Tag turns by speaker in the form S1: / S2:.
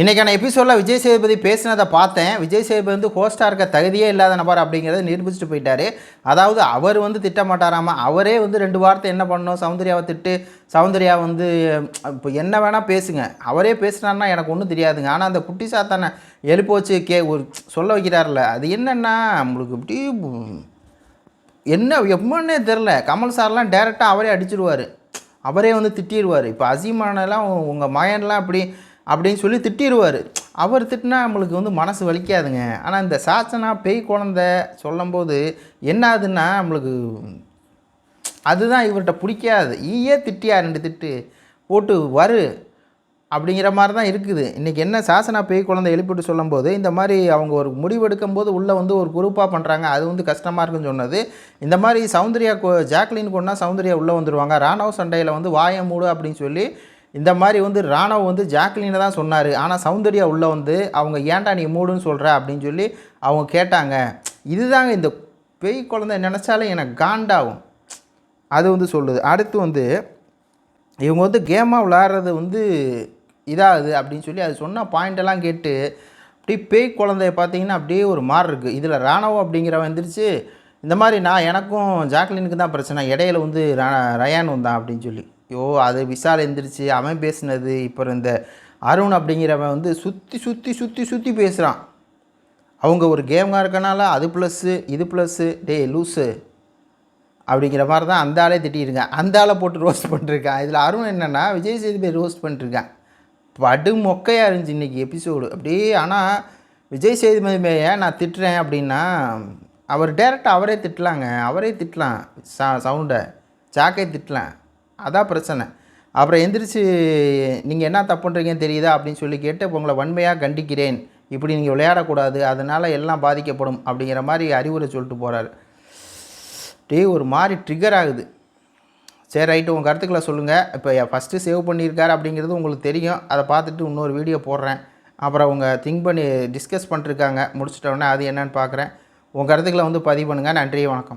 S1: இன்றைக்கான எபிசோடில் விஜய் சேதுபதி பேசினதை பார்த்தேன். விஜய் சேதுபதி வந்து ஹோஸ்டாக இருக்க தகுதியே இல்லாத நபர் அப்படிங்கிறத நிரூபிச்சுட்டு போயிட்டாரு. அதாவது அவர் வந்து திட்டமாட்டாராமா அவரே வந்து ரெண்டு வார்த்தை என்ன பண்ணணும்? சௌந்தர்யாவை திட்டு சௌந்தர்யா வந்து இப்போ என்ன வேணால் பேசுங்க. அவரே பேசுனாருன்னா எனக்கு ஒன்றும் தெரியாதுங்க. ஆனால் அந்த குட்டி சாத்தானை எழுப்பி வச்சு கே ஒரு சொல்ல வைக்கிறார்ல அது என்னென்னா நம்மளுக்கு இப்படி என்ன எப்படின்னே தெரில கமல் சார்லாம் டேரெக்டாக அவரே அடிச்சிருவார். அவரே வந்து திட்டிடுவார் இப்போ அசீமானெல்லாம் உங்கள் மயன்லாம் அப்படி அப்படின்னு சொல்லி திட்டிடுவார். அவர் திட்டினா நம்மளுக்கு வந்து மனசு வலிக்காதுங்க. ஆனால் இந்த சாச்சனா பேய் குழந்த சொல்லும்போது என்ன ஆகுதுன்னா நம்மளுக்கு அதுதான் இவர்கிட்ட பிடிக்காது. ஈயே திட்டியா ரெண்டு திட்டு. போட்டு வரு அப்படிங்கிற மாதிரி தான் இருக்குது. இன்றைக்கி என்ன சாசனா பேய் குழந்தை எழுப்பிட்டு சொல்லும்போது இந்த மாதிரி அவங்க ஒரு முடிவெடுக்கும் போது உள்ளே வந்து ஒரு குரூப்பாக பண்ணுறாங்க அது வந்து கஷ்டமாக இருக்குன்னு சொன்னது. இந்த மாதிரி சௌந்தர்யா கோ ஜாக்லின் கொண்டா சௌந்தர்யா உள்ளே வந்துடுவாங்க ராணவ சண்டையில் வந்து வாயை மூடு அப்படின்னு சொல்லி இந்த மாதிரி வந்து ராணவ் வந்து ஜாக்லினை தான் சொன்னார். ஆனால் சௌந்தர்யா உள்ளே வந்து அவங்க ஏன்டா நீ மூடுன்னு சொல்கிற அப்படின்னு சொல்லி அவங்க கேட்டாங்க. இதுதாங்க இந்த பேய் குழந்தை நினச்சாலே எனக்கு காண்டாகும். அது வந்து சொல்லுது. அடுத்து வந்து இவங்க வந்து கேமாக விளாட்றது வந்து இதாகுது அப்படின்னு சொல்லி அது சொன்ன பாயிண்டெல்லாம் கேட்டு அப்படியே பேய் குழந்தைய பார்த்தீங்கன்னா அப்படியே ஒரு மாறு இருக்குது இதில் ராணவம் அப்படிங்கிறவன் வந்துருச்சு இந்த மாதிரி நான் எனக்கும் ஜாக்லினுக்கு தான் பிரச்சனை. இடையில வந்து ர- ரயான் வந்தான் அப்படின்னு சொல்லி. ஐயோ அது விசால் எந்திரிச்சு அவன் பேசினது இப்போ இந்த அருண் அப்படிங்கிறவன் வந்து சுற்றி சுற்றி சுற்றி சுற்றி பேசுகிறான் அவங்க ஒரு கேமாக இருக்கனால அது ப்ளஸ்ஸு இது ப்ளஸ்ஸு டேய் லூஸு அப்படிங்கிற மாதிரி தான் அந்த ஆளே திட்டியிருக்கேன் அந்த ஆளை போட்டு ரோஸ்ட் பண்ணிருக்கான். இதில் அருண் என்னென்னா விஜய் சேதுபதி ரோஸ்ட் பண்ணிருக்கேன். படு மொக்கையாக இருந்துச்சு இன்றைக்கி எபிசோடு அப்படியே ஆனால் விஜய் சேதுபதியை நான் திட்டுறேன் அப்படின்னா அவர் டேரெக்டாக அவரே திட்டலாங்க. அவரே திட்டலாம். ச சவுண்டை ஜாக்கே திட்டலாம். அதான் பிரச்சனை. அப்புறம் எந்திரிச்சு நீங்கள் என்ன தப்பு பண்ணுறீங்கன்னு தெரியுதா? அப்படின்னு சொல்லி கேட்டு உங்களை வன்மையாக கண்டிக்கிறேன். இப்படி நீங்கள் விளையாடக்கூடாது. அதனால் எல்லாம் பாதிக்கப்படும். அப்படிங்கிற மாதிரி அறிவுரை சொல்லிட்டு போகிறாரு டே ஒரு மாதிரி ட்ரிகர் ஆகுது. சரி ரைட்டு. உங்கள் கருத்துக்களை சொல்லுங்கள் இப்போ ஃபஸ்ட்டு சேவ் பண்ணியிருக்காரு அப்படிங்கிறது உங்களுக்கு தெரியும். அதை பார்த்துட்டு இன்னொரு வீடியோ போடுறேன். அப்புறம் அவங்க திங்க் பண்ணி டிஸ்கஸ் பண்ணிருக்காங்க. முடிச்சிட்ட அது என்னன்னு பார்க்குறேன். உங்கள் கருத்துக்களை வந்து பதிவு பண்ணுங்கள் நன்றி வணக்கம்.